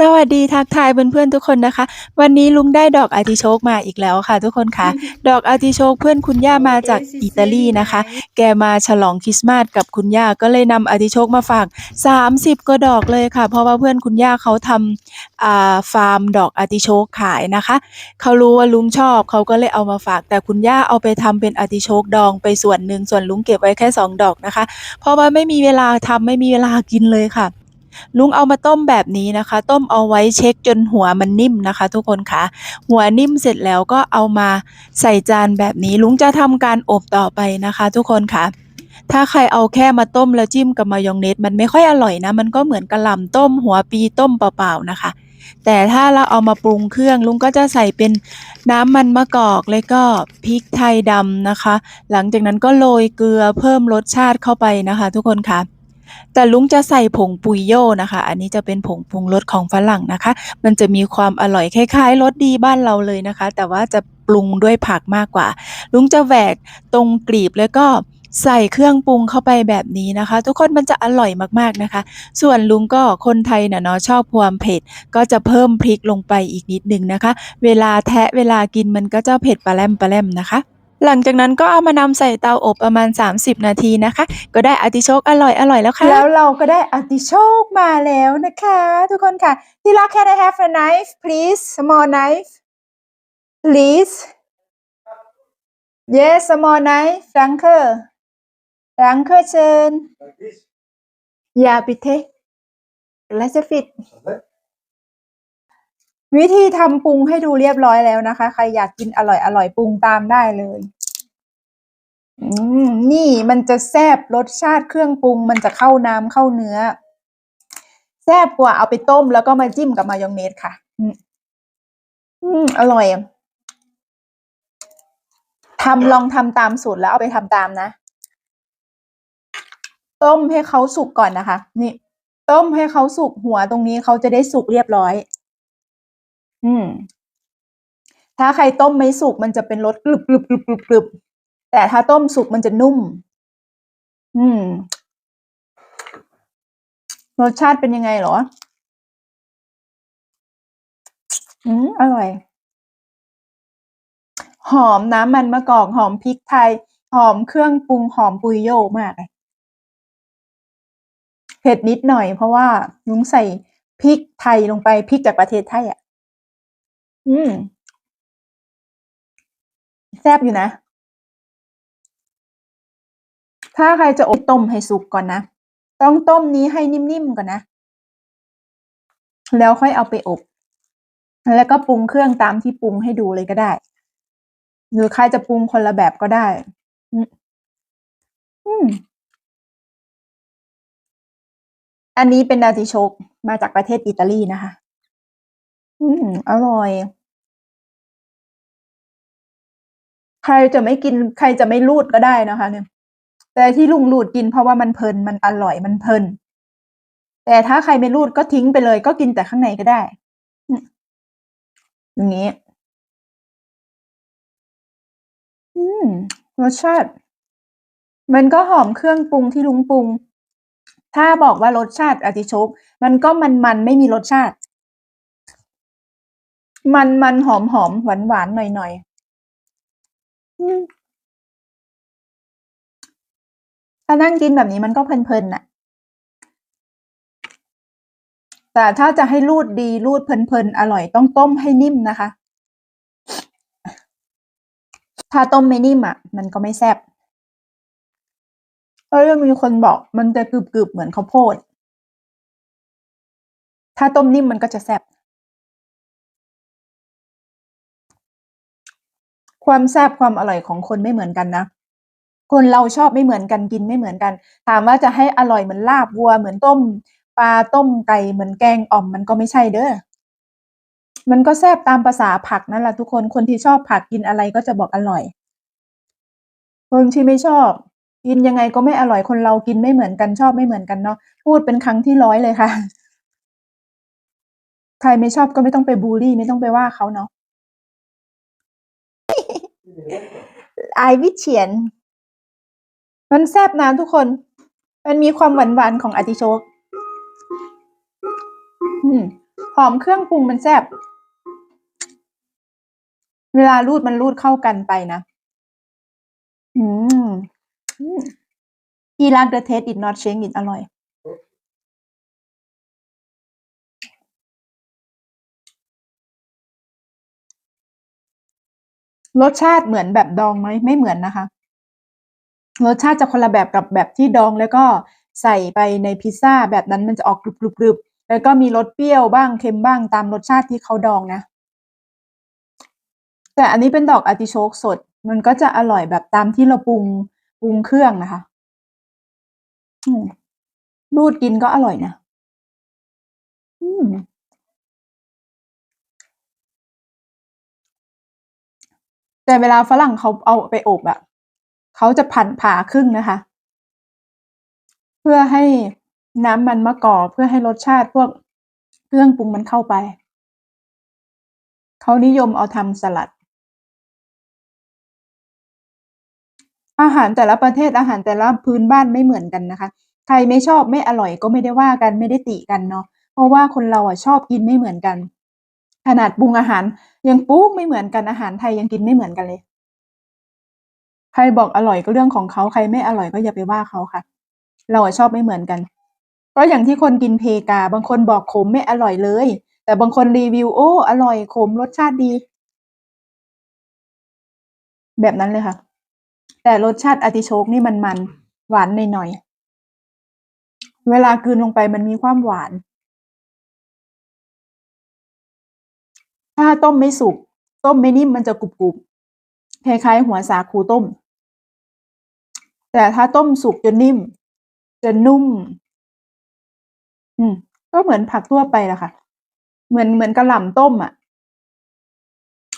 สวัสดีทักทายเพื่อนๆทุกคนนะคะ วันนี้ลุงได้ดอกอาร์ติโชกมาอีกแล้วค่ะ ทุกคนค่ะดอกอาร์ติโชกเพื่อนคุณย่ามาจากอิตาลีนะคะ แกมาฉลองคริสต์มาสกับคุณย่าก็เลยนำอาร์ติโชกมาฝาก 30กว่าดอกเลยค่ะ เพราะว่าเพื่อนคุณย่าเขาทำอ่าฟาร์มดอกอาร์ติโชกขายนะคะ เขารู้ว่าลุงชอบเขาก็เลยเอามาฝาก แต่คุณย่าเอาไปทำเป็นอาร์ติโชกดองไปส่วนหนึ่งส่วนลุงเก็บไว้แค่สองดอกนะคะ เพราะว่าไม่มีเวลาทำไม่มีเวลากินเลยค่ะ ลุงเอามาต้มแบบนี้นะคะ ต้มเอาไว้เช็คจนหัวมันนิ่มนะคะ ทุกคนคะหัวนิ่มเสร็จแล้วก็เอามาใส่จานแบบนี้ ลุงจะทำการอบต่อไปนะคะ ทุกคนคะถ้าใครเอาแค่มาต้มแล้วจิ้มกับมายองเนสมันไม่ค่อยอร่อยนะ มันก็เหมือนกระหล่ำต้มหัวปีต้มเปล่าๆนะคะ แต่ถ้าเราเอามาปรุงเครื่องลุงก็จะใส่เป็นน้ำมันมะกอกแล้วก็พริกไทยดำนะคะ หลังจากนั้นก็โรยเกลือเพิ่มรสชาติเข้าไปนะคะ ทุกคนค่ะ แต่ลุงจะใส่ผงปุยโย่นะคะ อันนี้จะเป็นผงปรุงรสของฝรั่งนะคะ มันจะมีความอร่อยคล้ายๆรสดีบ้านเราเลยนะคะ แต่ว่าจะปรุงด้วยผักมากกว่า ลุงจะแหวกตรงกลีบแล้วก็ใส่เครื่องปรุงเข้าไปแบบนี้นะคะ ทุกคนมันจะอร่อยมากๆนะคะ ส่วนลุงก็คนไทยนะเนาะชอบความเผ็ด ก็จะเพิ่มพริกลงไปอีกนิดนึงนะคะ เวลาแทะเวลากินมันก็จะเผ็ดปลาแรมปลาแรมนะคะ หลังจากนั้นก็เอามานำใส่เตาอบประมาณ 30 นาทีนะคะ ก็ได้อาร์ติโชกอร่อยอร่อยแล้วค่ะ แล้วเราก็ได้อาร์ติโชกมาแล้วนะคะ ทุกคนค่ะ ที่รัก can I have a knife please small knife please yes small knife danke danke schön ja bitte let's fit วิธีทำปรุงให้ดูเรียบร้อยแล้วนะคะ ใครอยากกินอร่อยอร่อยปรุงตามได้เลยนี่มันจะแซบรสชาติเครื่องปรุง มันจะเข้าน้ำเข้าเนื้อ แซบกว่าเอาไปต้มแล้วก็มาจิ้มกับมายองเนสค่ะ อืมอร่อยทำลองทำตามสูตรแล้วเอาไปทำตามนะ ต้มให้เขาสุกก่อนนะคะ นี่ ต้มให้เขาสุกหัวตรงนี้เขาจะได้สุกเรียบร้อย อืม ถ้าใครต้มไม่สุกมันจะเป็นรสกรึบกรึบกรึบกรึบกรึบแต่ถ้าต้มสุกมันจะนุ่ม อืม รสชาติเป็นยังไงหรอ อืม อร่อย หอมน้ำมันมะกอกหอมพริกไทย หอมเครื่องปรุงหอมปุยโยมากเลยเผ็ดนิดหน่อยเพราะว่าลุงใส่พริกไทยลงไปพริกจากประเทศไทยอะ อืมแซ่บอยู่นะ ถ้าใครจะอบต้มให้สุกก่อนนะ ต้องต้มนี้ให้นิ่มๆก่อนนะ แล้วค่อยเอาไปอบ แล้วก็ปรุงเครื่องตามที่ปรุงให้ดูเลยก็ได้ หรือใครจะปรุงคนละแบบก็ได้ อืมอันนี้เป็นอาติโชกมาจากประเทศอิตาลีนะคะ อืม อร่อย ใครจะไม่กิน ใครจะไม่รูดก็ได้นะคะ เนี่ย แต่ที่ลุงรูดกินเพราะว่ามันเพลิน มันอร่อย มันเพลิน แต่ถ้าใครไม่รูดก็ทิ้งไปเลย ก็กินแต่ข้างในก็ได้ อย่างงี้ อืม รสชาติ มันก็หอมเครื่องปรุงที่ลุงปรุง ถ้าบอกว่ารสชาติอาติโชก มันก็มันๆไม่มีรสชาติ มันๆหอมๆหวานๆหน่อยๆอืมถ้านั่งกินแบบนี้มันก็เพลินๆน่ะ แต่ถ้าจะให้รูดดีรูดเพลินๆอร่อยต้องต้มให้นิ่มนะคะ ถ้าต้มไม่นิ่มอะ มันก็ไม่แซ่บเอ้ยมีคนบอกมันจะกรึบๆเหมือนข้าวโพด ถ้าต้มนิ่มมันก็จะแซ่บ ความแซ่บความอร่อยของคนไม่เหมือนกันนะ คนเราชอบไม่เหมือนกันกินไม่เหมือนกัน ถามว่าจะให้อร่อยเหมือนลาบวัว เหมือนต้มปลาต้มไก่เหมือนแกงอ่อมมันก็ไม่ใช่เด้อ มันก็แซ่บตามภาษาผักนั่นแหละทุกคนคนที่ชอบผักกินอะไรก็จะบอกอร่อยคนที่ไม่ชอบ กินยังไงก็ไม่อร่อยคนเรากินไม่เหมือนกันชอบไม่เหมือนกันเนาะพูดเป็นครั้งที่ร้อยเลยค่ะ ใครไม่ชอบก็ไม่ต้องไปบูลลี่ ไม่ต้องไปว่าเขาเนาะ ไอวิเฉียน มันแซบนะทุกคน มันมีความหวานๆของอาติโชกหอมเครื่องปรุงมันแซบเวลารูดมันรูดเข้ากันไปนะ อืมอืมอีรักเดอะเทสอิดนอตเชงอิดอร่อย รสชาติเหมือนแบบดองไหมไม่เหมือนนะคะ รสชาติจะคนละแบบกับแบบที่ดองแล้วก็ใส่ไปในพิซซ่าแบบนั้นมันจะออกกรุบๆแล้วก็มีรสเปรี้ยวบ้างเค็มบ้างตามรสชาติที่เขาดองนะ แต่อันนี้เป็นดอกอาร์ติโชกสด มันก็จะอร่อยแบบตามที่เราปรุงปรุงเครื่องนะคะอืมรูดกินก็อร่อยนะ อืม แต่เวลาฝรั่งเขาเอาไปอบอะเขาจะพันผ่าครึ่งนะคะ เพื่อให้น้ำมันมะกอกเพื่อให้รสชาติพวกเครื่องปรุงมันเข้าไป เขานิยมเอาทำสลัด อาหารแต่ละประเทศอาหารแต่ละพื้นบ้านไม่เหมือนกันนะคะ ใครไม่ชอบไม่อร่อยก็ไม่ได้ว่ากันไม่ได้ติกันเนาะเพราะว่าคนเราอะชอบกินไม่เหมือนกัน ขนาดปรุงอาหาร ยังปรุงไม่เหมือนกันอาหารไทยยังกินไม่เหมือนกันเลย ใครบอกอร่อยก็เรื่องของเขาใครไม่อร่อยก็อย่าไปว่าเขาค่ะ เราชอบไม่เหมือนกันก็อย่างที่คนกินเพกา บางคนบอกขมไม่อร่อยเลย แต่บางคนรีวิวโอ้อร่อยขมรสชาติดี แบบนั้นเลยค่ะ แต่รสชาติอติโชกนี่มันมันหวานหน่อยๆเวลากืนลงไปมันมีความหวาน ถ้าต้มไม่สุก ต้มไม่นิ่มมันจะกรุบๆคล้ายๆหัวสาคูต้ม แต่ถ้าต้มสุกจนนิ่ม จะนุ่ม อืม ก็เหมือนผักทั่วไปแหละค่ะ เหมือนเหมือนกระหล่ำต้มอะ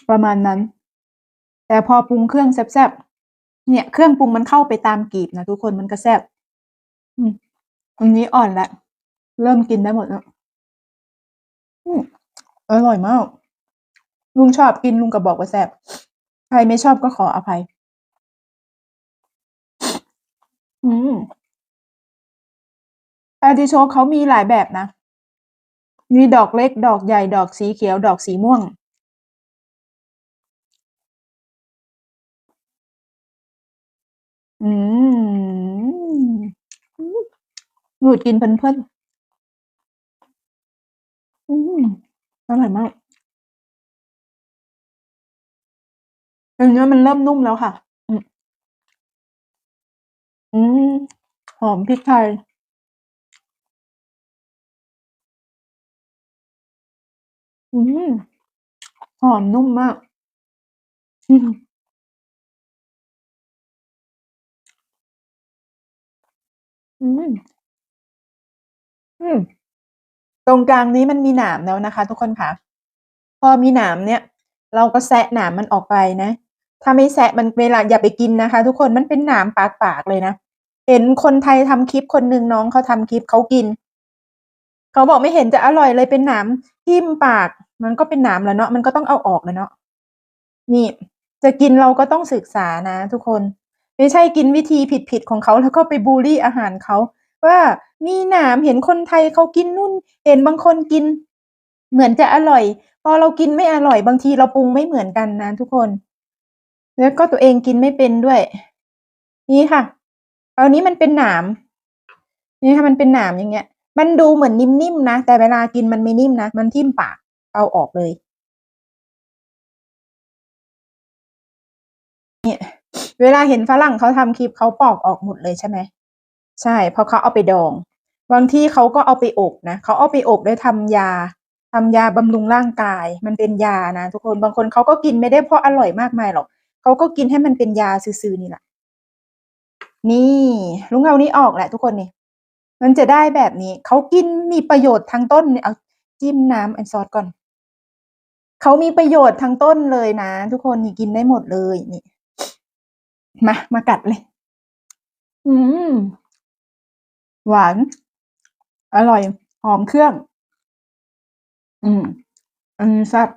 ประมาณนั้น แต่พอปรุงเครื่องแซ่บๆ เนี่ย เครื่องปรุงมันเข้าไปตามกลีบนะทุกคนมันก็แซ่บอืมอันนี้อ่อนแล้วเริ่มกินได้หมดแล้วอืมอร่อยมาก ลุงชอบกินลุงก็บอกว่าแซ่บใครไม่ชอบก็ขออภัย อืมอาร์ติโชเขามีหลายแบบนะ มีดอกเล็ก ดอกใหญ่ ดอกสีเขียว ดอกสีม่วง อืมหนูดกินเพลินๆ อืม อร่อยมาก เนื้อมันเริ่มนุ่มแล้วค่ะ อืม หอมพริกไทย อืม หอมนุ่มมาก อืมอืม อืม ตรงกลางนี้มันมีหนามแล้วนะคะทุกคนค่ะ พอมีหนามเนี่ย เราก็แซะหนามมันออกไปนะ ถ้าไม่แซะมันเวลาอย่าไปกินนะคะ ทุกคนมันเป็นหนามปากๆเลยนะ เห็นคนไทยทำคลิปคนหนึ่งน้องเขาทำคลิปเขากิน เขาบอกไม่เห็นจะอร่อยเลยเป็นหนามทิ่มปาก มันก็เป็นหนามแหละเนาะมันก็ต้องเอาออกแหละเนาะนี่จะกินเราก็ต้องศึกษานะ ทุกคน ไม่ใช่กินวิธีผิดๆของเขาแล้วก็ไปบูลลี่อาหารเขาว่ามีหนามเห็นคนไทยเขากินนู่น เห็นบางคนกิน เหมือนจะอร่อย พอเรากินไม่อร่อยบางทีเราปรุงไม่เหมือนกันนะทุกคน แล้วก็ตัวเองกินไม่เป็นด้วย นี่ค่ะ เอันนี้มันเป็นหนาม นี่ค่ะมันเป็นหนามอย่างเงี้ย มันดูเหมือนนิ่มๆนะ แต่เวลากินมันไม่นิ่มนะ มันทิ่มปาก เอาออกเลย เนี่ย เวลาเห็นฝรั่งเขาทำคลิปเขาปอกออกหมดเลยใช่ไหม ใช่ เพราะเขาเอาไปดอง บางที่เขาก็เอาไปอบนะ เขาเอาไปอบแล้วทำยาทำยาบำรุงร่างกาย มันเป็นยานะทุกคน บางคนเขาก็กินไม่ได้เพราะอร่อยมากมายหรอก เขาก็กินให้มันเป็นยาซื่อๆนี่แหละนี่ลุงเอานี้ออกแหละทุกคนนี่ มันจะได้แบบนี้ เขากินมีประโยชน์ทั้งต้นเอาจิ้มน้ำไอ้ซอสก่อน เขามีประโยชน์ทั้งต้นเลยนะ ทุกคนนี่กินได้หมดเลยนี่มามากัดเลย อืม หวาน อร่อย หอมเครื่อง อืม อันนี้แซ่บ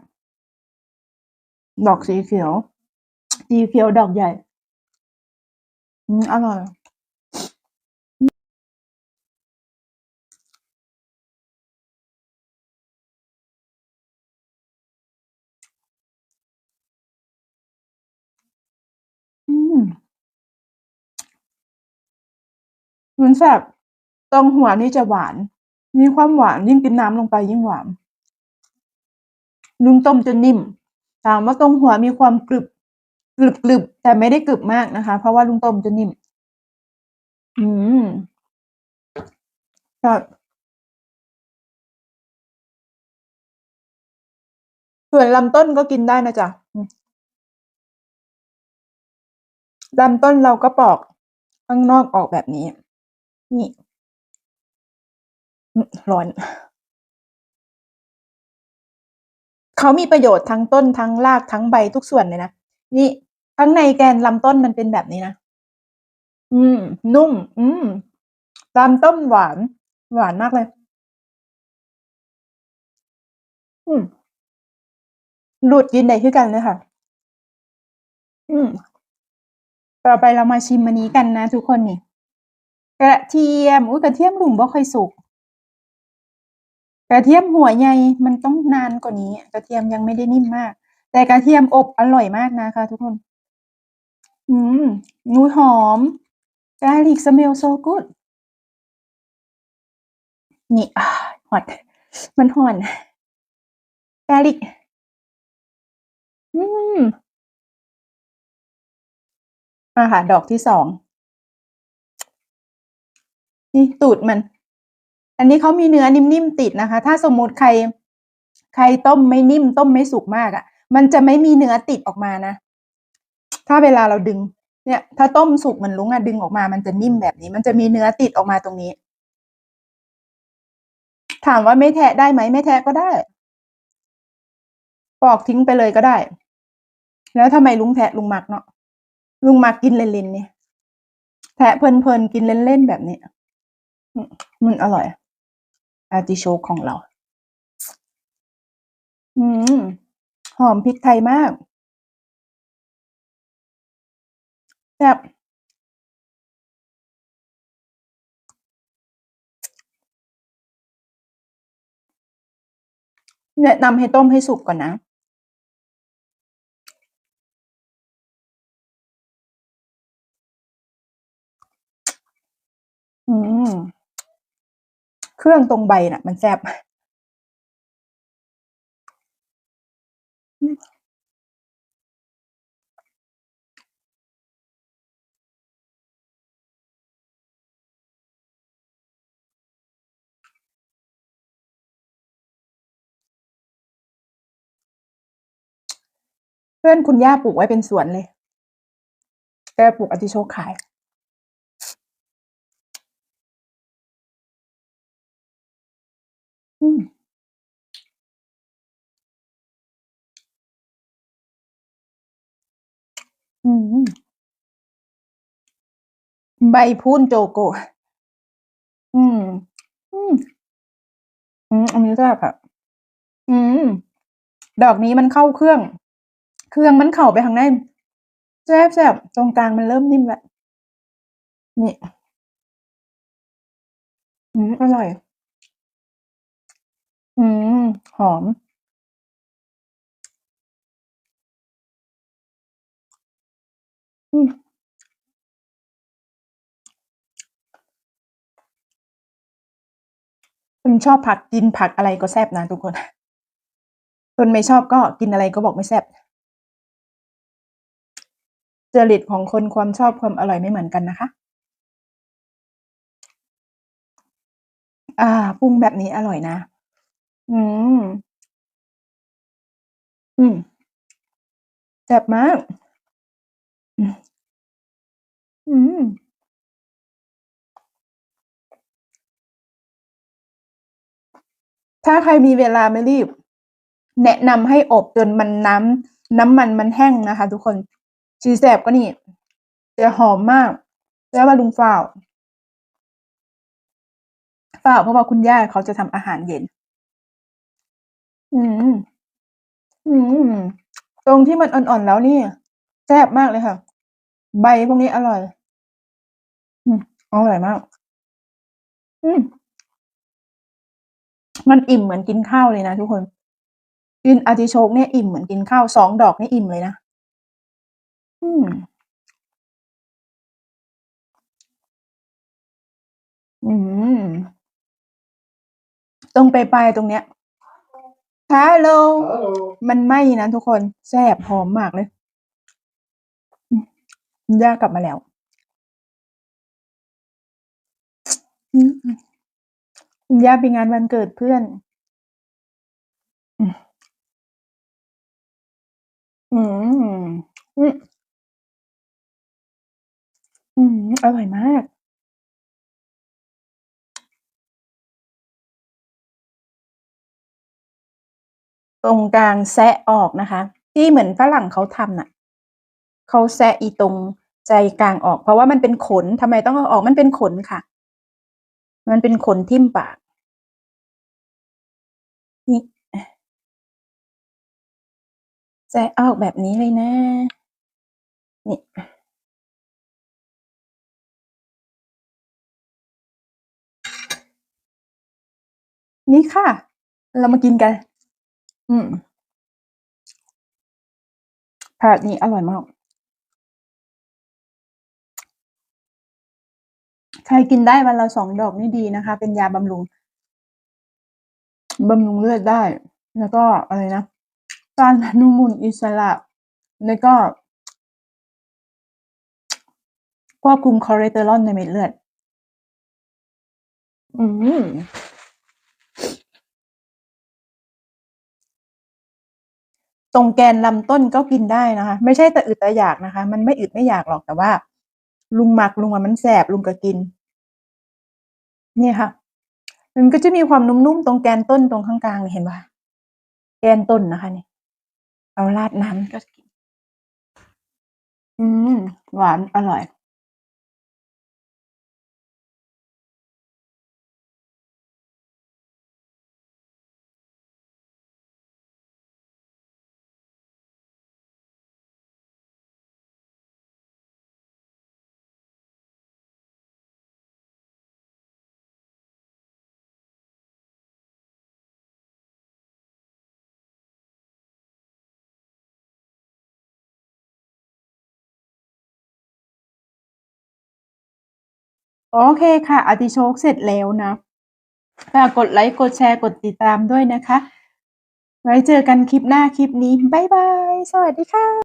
ดอกสีเขียว จีเขียวดอกใหญ่อืมอร่อยวุ้นแซบตรงหัวนี่จะหวาน มีความหวานยิ่งกินน้ำลงไปยิ่งหวานนุ่งต้มจนนิ่ม ถามว่าตรงหัวมีความกรึบ กรึบกรึบแต่ไม่ได้กรึบมากนะคะ เพราะว่าลุงต้มจนนิ่ม อืมครับส่วนลำต้นก็กินได้นะจ๊ะลำต้นเราก็ปอกข้างนอกออกแบบนี้ นี่ร้อน เขามีประโยชน์ทั้งต้นทั้งรากทั้งใบทุกส่วนเลยนะ นี่ ข้างในแกนลำต้นมันเป็นแบบนี้นะ อืม นุ่ม อืมลำต้นหวาน หวานมากเลย อืมดูดกินได้คือกันเลยค่ะ อืม ต่อไปเรามาชิมอันนี้กันนะทุกคนนี่กระเทียมอุ้ยกระเทียมลุงบ่ค่อยสุก กระเทียมหัวใหญ่มันต้องนานกว่านี้ กระเทียมยังไม่ได้นิ่มมาก แต่กระเทียมอบอร่อยมากนะคะ ทุกคน อืมนูหอม garlic smell so good นี่อ่าฮอตมันหอน garlic อืมมาค่ะ ดอกที่สอง นี่ตูดมัน อันนี้เขามีเนื้อนิ่มๆติดนะคะ ถ้าสมมติใคร ใครต้มไม่นิ่มต้มไม่สุกมากอะ่ะ มันจะไม่มีเนื้อติดออกมานะ ถ้าเวลาเราดึงเนี่ย ถ้าต้มสุกเหมันลุงอะดึงออกมา มันจะนิ่มแบบนี้ มันจะมีเนื้อติดออกมาตรงนี้ ถามว่าไม่แทะได้ไหมไม่แทะก็ได้ ปอกทิ้งไปเลยก็ได้ แล้วทำไมลุงแทะลุงมักเนาะลุงมักกินเล่นๆเนี่ยแทะเพลินๆกินเล่นๆแบบนี้มันอร่อย อาร์ติโชกของเรา อืมหอมพริกไทยมาก แซ่บแนะนำให้ต้มให้สุกก่อนนะอืม เครื่องตรงใบน่ะ มันแซ่บ พื่อนคุณย่าปลูกไว้เป็นสวนเลย แกปลูกอติโชกขาย อืมอืมใบพูนโจโก อืม อืม อืม อันนี้แซ่บอะอืม ดอกนี้มันเข้าเครื่อง เครื่องมันเข้าไปข้างในแซ่บๆตรงกลางมันเริ่มนิ่มแล้วนี่อืมอร่อย อืม หอม อืมคนชอบผักกินผักอะไรก็แซ่บนะทุกคนคนไม่ชอบก็กินอะไรก็บอกไม่แซ่บ จริตของคนความชอบความอร่อยไม่เหมือนกันนะคะ อ่าปรุงแบบนี้อร่อยนะ อืม อืมแซ่บมาก อืมอืมถ้าใครมีเวลาไม่รีบ แนะนำให้อบจนมันน้ำน้ำมันมันแห้งนะคะ ทุกคน สิแซ่บกว่านี้จะหอมมากแล้วว่าลุงฟ้าวฟ้าวเพราะว่าคุณย่าเขาจะทำอาหารเย็น อืม อืม ตรงที่มันอ่อนๆแล้วนี่แซ่บมากเลยค่ะ ใบพวกนี้อร่อย อืมอร่อยมาก อืม มันอิ่มเหมือนกินข้าวเลยนะทุกคนกินอาติโชกเนี่ยอิ่มเหมือนกินข้าว2ดอกนี่อิ่มเลยนะ อืม ตรงไปลายๆตรงเนี้ยฮัลโหล มันไหม้นะทุกคน แซ่บหอมมากเลย ย่ากลับมาแล้ว ย่าไปงานวันเกิดเพื่อนอืม อืม อืออืออร่อยมาก ตรงกลางแซะออกนะคะ ที่เหมือนฝรั่งเขาทำน่ะ เขาแซะอีตรงใจกลางออก เพราะว่ามันเป็นขนทำไมต้องเอาออกมันเป็นขนค่ะ มันเป็นขนทิ่มปาก นี่แซะออกแบบนี้เลยนะ นี่ นี่ค่ะ เรามากินกัน อืมผัดนี้อร่อยมาก ใครกินได้วันละ2ดอกนี่ดีนะคะ เป็นยาบำรุงบำรุงเลือดได้ แล้วก็อะไรนะต้านอนุมูลอิสระ แล้วก็ควบคุมคอเลสเตอรอลในเม็ดเลือด อืม ตรงแกนลำต้นก็กินได้นะคะ ไม่ใช่แต่อึดแต่อยากนะคะ มันไม่อึดไม่อยากหรอกแต่ว่า ลุงหมักลุงมันแสบลุงก็กิน นี่ค่ะ มันก็จะมีความนุ่มๆตรงแกนต้นตรงข้างกลางเห็นปะ?แกนต้นนะคะนี่เอาราดน้ำก็กิน อืมหวานอร่อย โอเคค่ะอาร์ติโชกเสร็จแล้วนะฝากกดไลค์กดแชร์กดติดตามด้วยนะคะ ไว้เจอกันคลิปหน้าคลิปนี้ บ๊ายบาย สวัสดีค่ะ